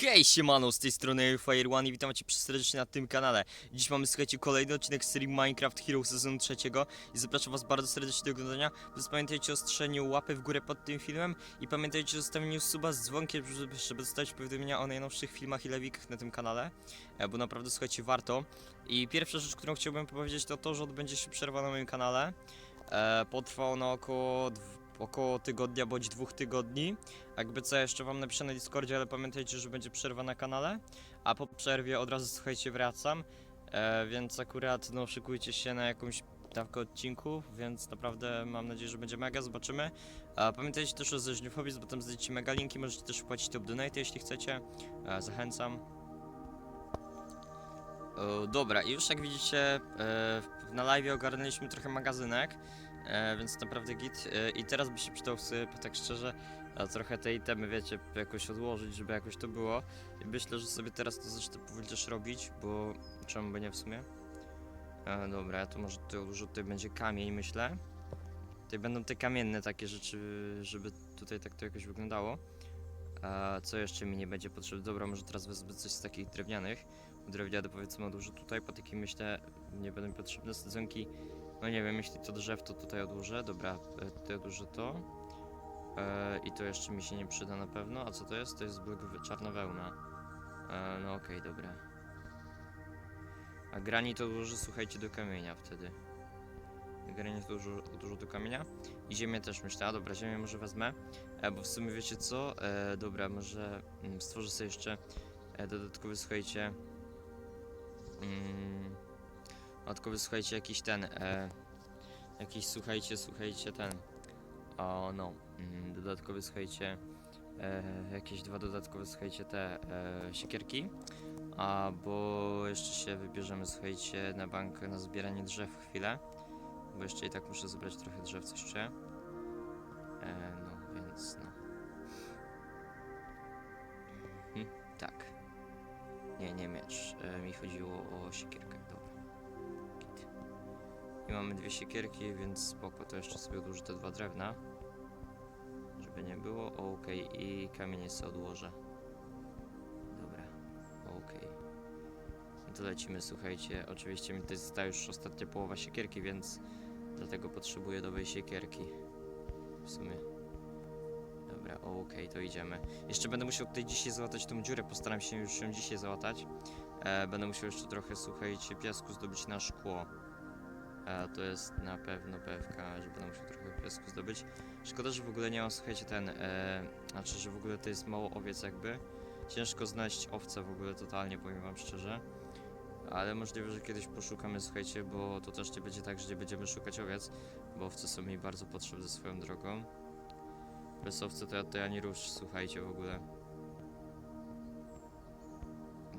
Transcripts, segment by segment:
Hej, siemano, z tej strony Fire One i witam cię serdecznie na tym kanale. Dziś mamy, słuchajcie, kolejny odcinek serii Minecraft Hero sezonu trzeciego i zapraszam was bardzo serdecznie do oglądania. Więc pamiętajcie o strzeniu łapy w górę pod tym filmem i pamiętajcie o zostawieniu suba z dzwonkiem, żeby, dostać powiadomienia o najnowszych filmach i lewikach na tym kanale, e, bo naprawdę, słuchajcie, warto. I pierwsza rzecz, którą chciałbym powiedzieć, to to, że odbędzie się przerwa na moim kanale. E, potrwa ona około, około tygodnia bądź dwóch tygodni. Jakby co, jeszcze wam napiszę na Discordzie, ale pamiętajcie, że będzie przerwa na kanale. A po przerwie od razu, słuchajcie, wracam. E, więc akurat, no, szykujcie się na jakąś dawkę odcinków, więc naprawdę mam nadzieję, że będzie mega, zobaczymy. E, pamiętajcie też o Zeżniufowic, bo tam znajdziecie mega linki, możecie też wpłacić top donate, jeśli chcecie. E, zachęcam. E, dobra, i już jak widzicie, e, na live ogarnęliśmy trochę magazynek, e, więc naprawdę git. E, I teraz by się przydał sobie, tak szczerze, a trochę te itemy, wiecie, jakoś odłożyć, żeby jakoś to było. I myślę, że sobie teraz to zacznę powoli też robić, bo czemu by nie w sumie? E, dobra, to może to dużo tutaj będzie kamień, myślę. Tutaj będą te kamienne takie rzeczy, żeby tutaj tak to jakoś wyglądało. A co jeszcze mi nie będzie potrzebne? Dobra, może teraz wezmę coś z takich drewnianych. Drewniane powiedzmy odłożę tutaj, po takim myślę nie będą mi potrzebne sadzonki. No nie wiem, jeśli to drzew, to tutaj odłożę. Dobra, e, tutaj odłożę to. E, I to jeszcze mi się nie przyda na pewno. A co to jest? To jest blok czarna wełna. E, no okej, dobra. A granit odłożę, słuchajcie, do kamienia wtedy. Granit odłożę, odłożę do kamienia. I ziemię też myślę. A dobra, ziemię może wezmę. E, bo w sumie wiecie co? E, dobra, może mm, stworzę sobie jeszcze e, dodatkowy, słuchajcie. Mm, dodatkowy, słuchajcie, jakiś ten. E, jakiś, słuchajcie, słuchajcie, ten. O, no. Mm, dodatkowy, słuchajcie, e, jakieś dwa dodatkowe, słuchajcie, te e, siekierki. A bo jeszcze się wybierzemy, słuchajcie, na bank na zbieranie drzew chwilę. Bo jeszcze i tak muszę zebrać trochę drzew, coś jeszcze. E, no, więc no. Hm, tak. Nie, nie miecz. E, mi chodziło o siekierkę. I mamy dwie siekierki, więc spoko, to jeszcze sobie odłożę te dwa drewna. Żeby nie było, okej, i kamienie sobie odłożę. Dobra, okej. No to lecimy, słuchajcie, oczywiście mi tutaj została już ostatnia połowa siekierki, więc dlatego potrzebuję nowej siekierki. W sumie. Dobra, okej, to idziemy. Jeszcze będę musiał tutaj dzisiaj załatać tą dziurę, postaram się już ją dzisiaj załatać. E, będę musiał jeszcze trochę, słuchajcie, piasku zdobyć na szkło. E, to jest na pewno pewka, że będę musiał trochę piasku zdobyć. Szkoda, że w ogóle nie mam, słuchajcie, ten, e, znaczy, że w ogóle to jest mało owiec jakby. Ciężko znaleźć owce w ogóle totalnie, powiem wam szczerze. Ale możliwe, że kiedyś poszukamy, słuchajcie, bo to też nie będzie tak, że nie będziemy szukać owiec, bo owce są mi bardzo potrzebne swoją drogą. Bez owcy to ja, to ja nie rusz, słuchajcie w ogóle.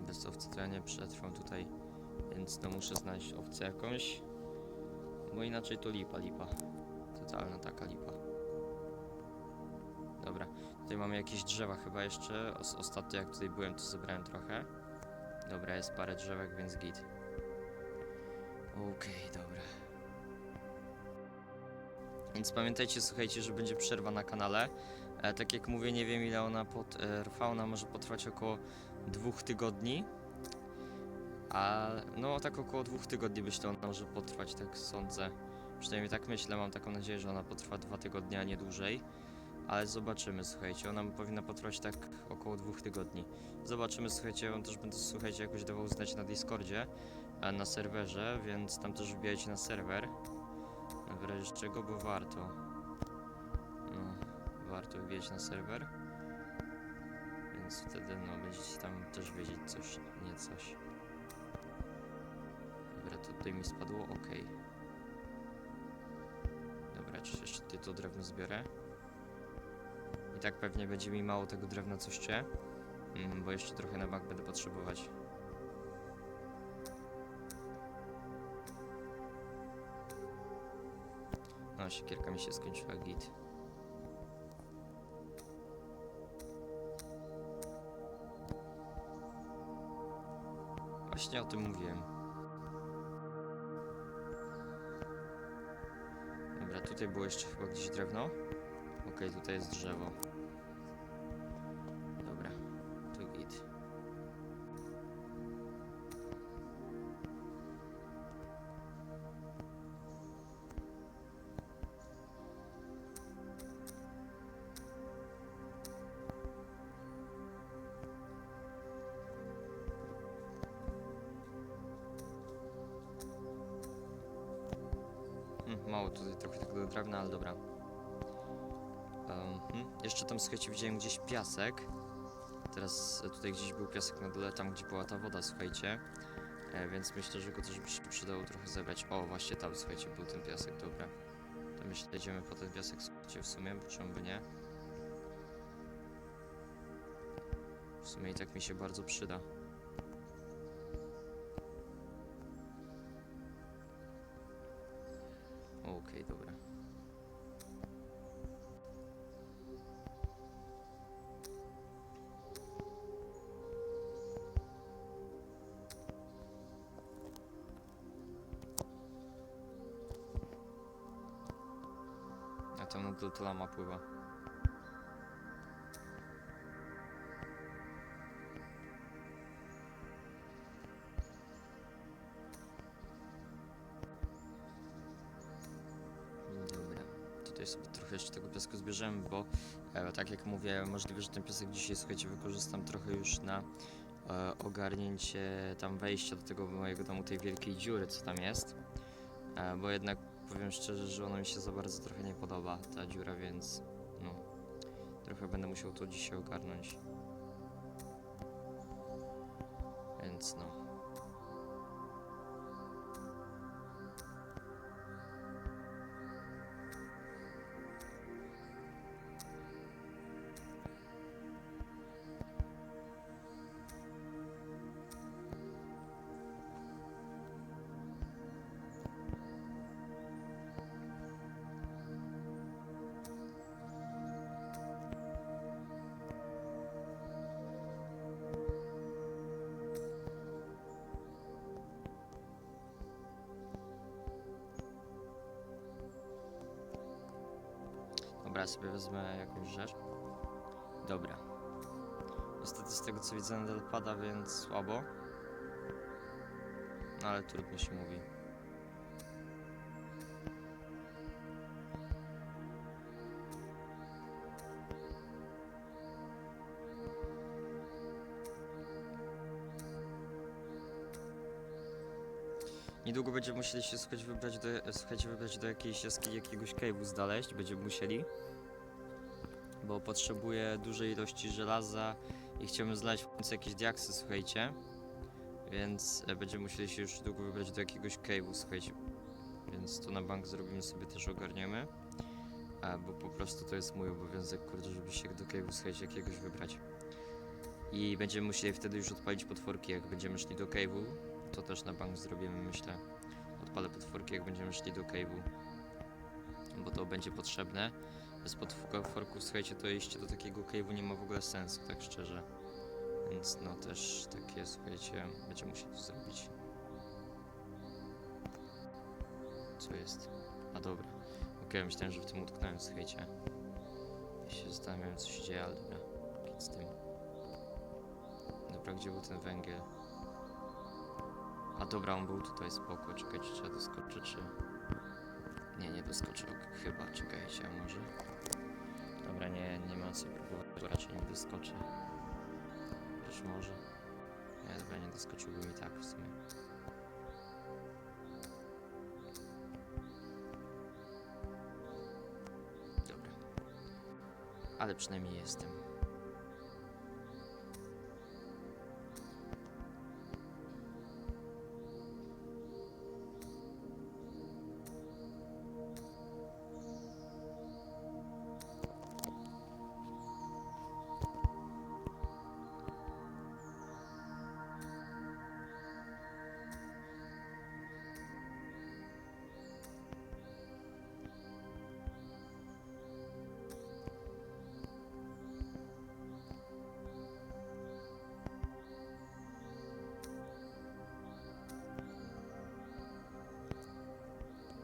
Bez owcy to ja nie przetrwam tutaj, więc no muszę znaleźć owcę jakąś. Bo inaczej to lipa, lipa. Totalna taka lipa. Dobra, tutaj mamy jakieś drzewa chyba jeszcze. Os ostatnio jak tutaj byłem, to zebrałem trochę. Dobra, jest parę drzewek, więc git. Okej, dobra. Więc pamiętajcie, słuchajcie, że będzie przerwa na kanale. E, tak jak mówię, nie wiem ile ona potrwa. Ona może potrwać około dwóch tygodni. A no tak około dwóch tygodni myślę, ona może potrwać, tak sądzę. Przynajmniej tak myślę, mam taką nadzieję, że ona potrwa dwa tygodnie, a nie dłużej. Ale zobaczymy, słuchajcie, ona powinna potrwać tak około dwóch tygodni. Zobaczymy, słuchajcie, ja wam też będę, słuchajcie, jakoś dawał znać na Discordzie, e, na serwerze, więc tam też wbijajcie na serwer. W razie czego, bo warto. No, warto wbijać na serwer. Więc wtedy, no, będziecie tam też wiedzieć coś, nie coś. Dobra, to tutaj mi spadło, ok. Dobra, czy jeszcze tutaj to drewno zbiorę? I tak pewnie będzie mi mało tego drewna, co jeszcze. Mm, bo jeszcze trochę na bank będę potrzebować. No, siekierka mi się skończyła, git. Właśnie o tym mówiłem. Tutaj było jeszcze chyba gdzieś drewno. Okej, tutaj jest drzewo. Mało tutaj trochę tego drewna, ale dobra. Um, jeszcze tam, słuchajcie, widziałem gdzieś piasek. Teraz tutaj gdzieś był piasek na dole, tam gdzie była ta woda, słuchajcie. E, więc myślę, że go też by się przydało trochę zebrać. O, właśnie tam, słuchajcie, był ten piasek, dobra. To myślę, idziemy po ten piasek, słuchajcie, w sumie, czemu by nie? W sumie i tak mi się bardzo przyda. Okej, dobra. A tam na dole to lama pływa. Sobie trochę jeszcze tego piasku zbierzemy, bo e, tak jak mówię, możliwe, że ten piasek dzisiaj, słuchajcie, wykorzystam trochę już na e, ogarnięcie tam wejścia do tego mojego domu, tej wielkiej dziury, co tam jest. E, bo jednak powiem szczerze, że ona mi się za bardzo trochę nie podoba, ta dziura, więc no, trochę będę musiał to dzisiaj ogarnąć. Więc no. Dobra, sobie wezmę jakąś rzecz. Dobra. Niestety z tego co widzę nadal pada, więc słabo. No ale trudno się mówi. Niedługo będziemy musieli się słuchać wybrać do, słuchajcie, wybrać do jakiejś jaskini, jakiegoś cave'u znaleźć, będziemy musieli. Bo potrzebuję dużej ilości żelaza i chciałbym znaleźć w końcu jakieś diaksy, słuchajcie. Więc e, będziemy musieli się już niedługo wybrać do jakiegoś cave'u, słuchajcie. Więc to na bank zrobimy sobie też ogarniemy. A, bo po prostu to jest mój obowiązek, kurde, żeby się do cave'u, słuchajcie, jakiegoś wybrać. I będziemy musieli wtedy już odpalić potworki, jak będziemy szli do cave'u. To też na bank zrobimy, myślę. Odpalę potworki, jak będziemy szli do cave'u. Bo to będzie potrzebne. Bez potworków, słuchajcie, to iście do takiego cave'u nie ma w ogóle sensu, tak szczerze. Więc no też takie, słuchajcie, będziemy musieli to zrobić. Co jest? A dobra. Okej, myślałem, że w tym utknąłem, słuchajcie. Ja się zastanawiałem, co się dzieje, ale dobra. Z tym. Dobra, gdzie był ten węgiel? A dobra, on był tutaj, spoko. Czekajcie, czy ja doskoczę, czy... Nie, nie doskoczę, ok, chyba. Czekajcie, a może... Dobra, nie, nie ma co próbować, bo raczej nie doskoczę. Chociaż może... Nie, dobra, nie doskoczyłbym i tak w sumie. Dobra. Ale przynajmniej jestem.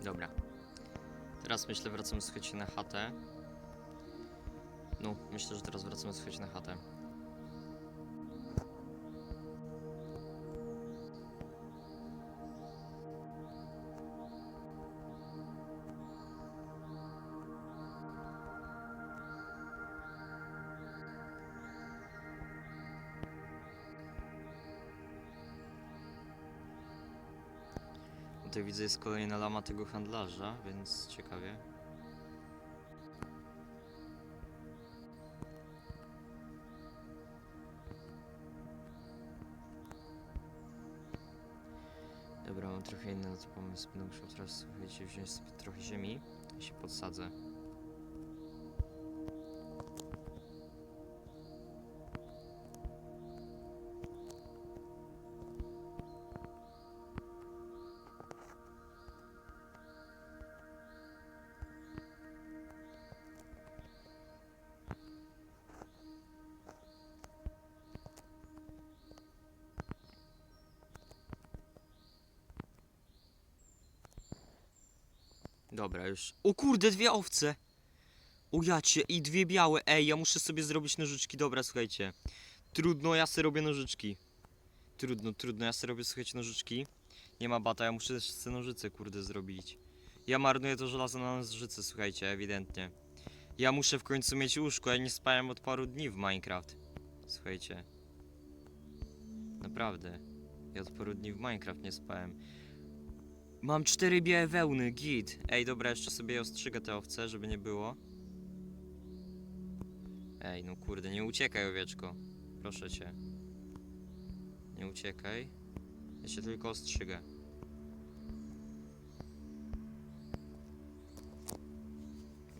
Dobra. Teraz myślę wracamy słuchajcie na chatę. No, myślę, że teraz wracamy słuchajcie na chatę. Tutaj widzę jest kolejna lama tego handlarza, więc ciekawie. Dobra, mam trochę inny na to pomysł. Będę musiał teraz, słuchajcie, wziąć sobie trochę ziemi i się podsadzę. Dobra, już. O kurde, dwie owce! O i dwie białe. Ej, ja muszę sobie zrobić nożyczki. Dobra, słuchajcie. Trudno, ja sobie robię nożyczki. Trudno, trudno, ja sobie robię, słuchajcie, nożyczki. Nie ma bata, ja muszę też sobie nożyce, kurde, zrobić. Ja marnuję to żelazo na nożyce, słuchajcie, ewidentnie. Ja muszę w końcu mieć łóżko, ja nie spałem od paru dni w Minecraft. Słuchajcie. Naprawdę. Ja od paru dni w Minecraft nie spałem. Mam cztery białe wełny, git. Ej, dobra, jeszcze sobie ostrzygę te owce, żeby nie było. Ej, no kurde, nie uciekaj, owieczko. Proszę cię. Nie uciekaj. Ja się tylko ostrzygę.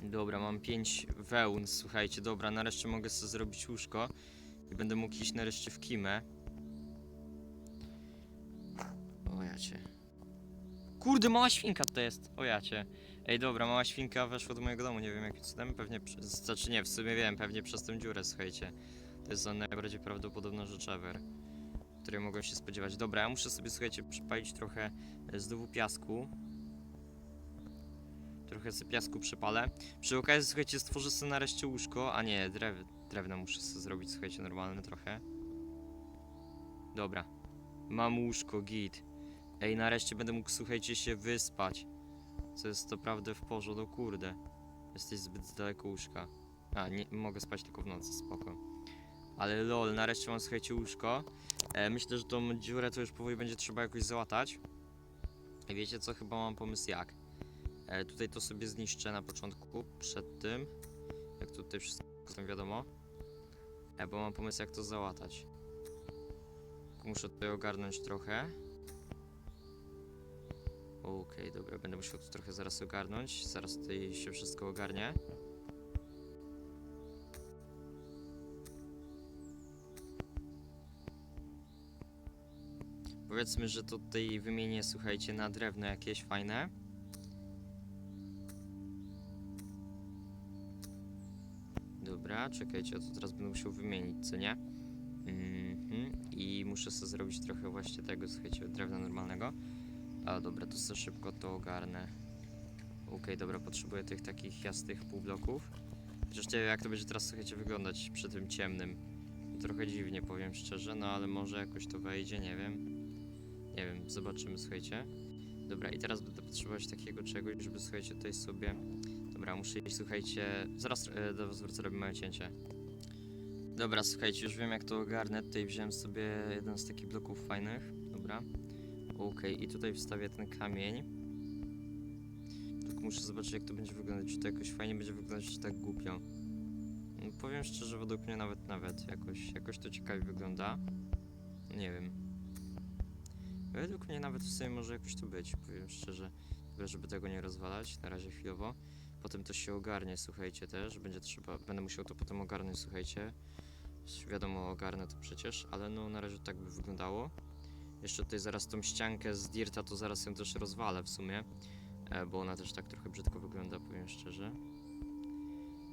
Dobra, mam pięć wełn, słuchajcie, dobra, nareszcie mogę sobie zrobić łóżko i będę mógł iść nareszcie w kimę. O ja cię. Kurde, mała świnka to jest. O jacie. Ej, dobra, mała świnka weszła do mojego domu, nie wiem jakim cudem, pewnie, przy- znaczy nie, w sumie wiem, pewnie przez tę dziurę, słuchajcie. To jest najbardziej prawdopodobna rzecz ever, której mogłem się spodziewać. Dobra, ja muszę sobie, słuchajcie, przypalić trochę e, znowu piasku. Trochę sobie piasku przypalę. Przy okazji, słuchajcie, stworzę sobie nareszcie łóżko, a nie, drew, drewno muszę sobie zrobić, słuchajcie, normalne trochę. Dobra. Mam łóżko, git. Ej, nareszcie będę mógł, słuchajcie, się wyspać. Co jest naprawdę w porządku, no kurde. Jesteś zbyt daleko łóżka. A, nie, mogę spać tylko w nocy, spoko. Ale lol, nareszcie mam, słuchajcie, łóżko. E, myślę, że tą dziurę to już powoli będzie trzeba jakoś załatać. I wiecie co, chyba mam pomysł jak. E, tutaj to sobie zniszczę na początku, przed tym. Jak tutaj wszystko tam wiadomo. E, bo mam pomysł jak to załatać. Muszę tutaj ogarnąć trochę. Okej, dobra, będę musiał tu trochę zaraz ogarnąć. Zaraz tutaj się wszystko ogarnie. Powiedzmy, że to tutaj wymienię, słuchajcie, na drewno jakieś fajne. Dobra, czekajcie, ja to teraz będę musiał wymienić, co nie? Mhm. I muszę sobie zrobić trochę właśnie tego, słuchajcie, drewna normalnego. A dobra, to sobie szybko to ogarnę. Okej, dobra, potrzebuję tych takich jasnych półbloków. Chociaż nie wiem jak to będzie teraz, słuchajcie, wyglądać przy tym ciemnym. Trochę dziwnie, powiem szczerze, no ale może jakoś to wejdzie, nie wiem. Nie wiem, zobaczymy, słuchajcie. Dobra, i teraz będę potrzebować takiego czegoś, żeby, słuchajcie, tutaj sobie... Dobra, muszę iść, słuchajcie... Zaraz e, do was wrócę, robimy małe cięcie. Dobra, słuchajcie, już wiem jak to ogarnę. Tutaj wziąłem sobie jeden z takich bloków fajnych. Dobra. Okej, i tutaj wstawię ten kamień. Tylko muszę zobaczyć jak to będzie wyglądać. Czy to jakoś fajnie będzie wyglądać, czy tak głupio. No, powiem szczerze, według mnie nawet, nawet jakoś, jakoś to ciekawie wygląda. Nie wiem. Według mnie nawet w sumie może jakoś to być, powiem szczerze. Tylko żeby tego nie rozwalać, na razie chwilowo. Potem to się ogarnie, słuchajcie też, będzie trzeba, będę musiał to potem ogarnąć, słuchajcie. Wiadomo, ogarnę to przecież, ale no na razie tak by wyglądało. Jeszcze tutaj zaraz tą ściankę z Dirta, to zaraz ją też rozwalę w sumie, e, bo ona też tak trochę brzydko wygląda, powiem szczerze.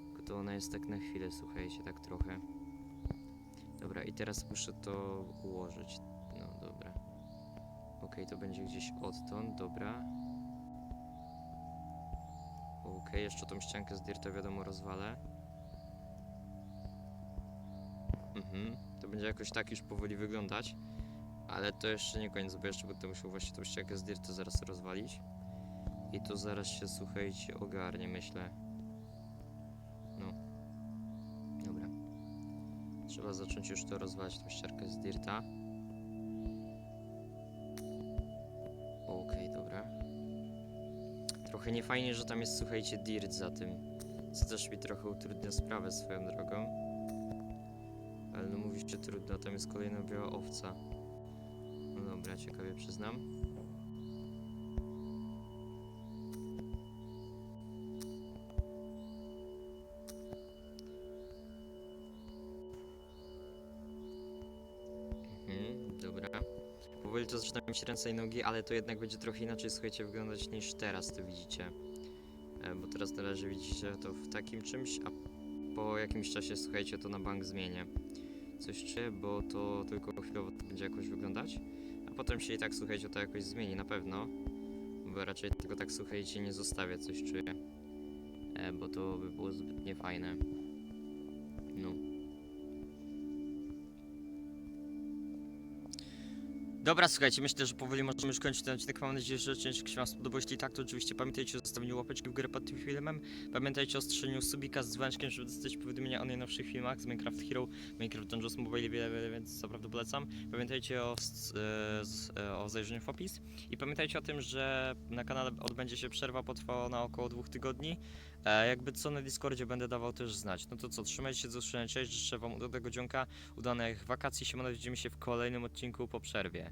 Tylko to ona jest tak na chwilę, słuchajcie, tak trochę. Dobra, i teraz muszę to ułożyć. No dobra. Okej, to będzie gdzieś odtąd, dobra. Okej, jeszcze tą ściankę z Dirta wiadomo rozwalę. Mhm, to będzie jakoś tak już powoli wyglądać. Ale to jeszcze nie koniec, bo jeszcze będę musiał właśnie tą ściankę z Dirta zaraz rozwalić. I to zaraz się, słuchajcie, ogarnie, myślę. No. Dobra. Trzeba zacząć już to rozwalać, tą ściankę z Dirta. Okej, dobra. Trochę niefajnie, że tam jest, słuchajcie, dirt za tym. Co też mi trochę utrudnia sprawę swoją drogą. Ale no mówicie trudno, tam jest kolejna biała owca. Dobra, ciekawie przyznam. Mhm, dobra. Powoli to zaczynają mi się ręce i nogi, ale to jednak będzie trochę inaczej, słuchajcie, wyglądać niż teraz to widzicie. E, bo teraz na razie widzicie to w takim czymś, a po jakimś czasie, słuchajcie, to na bank zmienię. Coś czuję, bo to tylko chwilowo to będzie jakoś wyglądać, potem się i tak, słuchajcie, to jakoś zmieni na pewno. Bo raczej tego tak, słuchajcie, nie zostawię, coś czuję. E, bo to by było zbyt niefajne. Dobra, słuchajcie, myślę, że powoli możemy już kończyć ten odcinek. Mam nadzieję, że odcinek się Wam spodobał. Jeśli tak, to oczywiście pamiętajcie o zostawieniu łapeczki w górę pod tym filmem. Pamiętajcie o strzeleniu subika z dzwoneczkiem, żeby dostać powiadomienia o najnowszych filmach z Minecraft Hero, Minecraft Dungeons Mobile wiele, wiele, więc naprawdę polecam. Pamiętajcie o, e, e, o zajrzeniu w opis. I pamiętajcie o tym, że na kanale odbędzie się przerwa, potrwa ona około dwóch tygodni. E, jakby co na Discordzie będę dawał też znać. No to co, trzymajcie się, do usłyszenia, cześć, życzę Wam udanego dzionka, udanych wakacji, siemano, widzimy się w kolejnym odcinku po przerwie.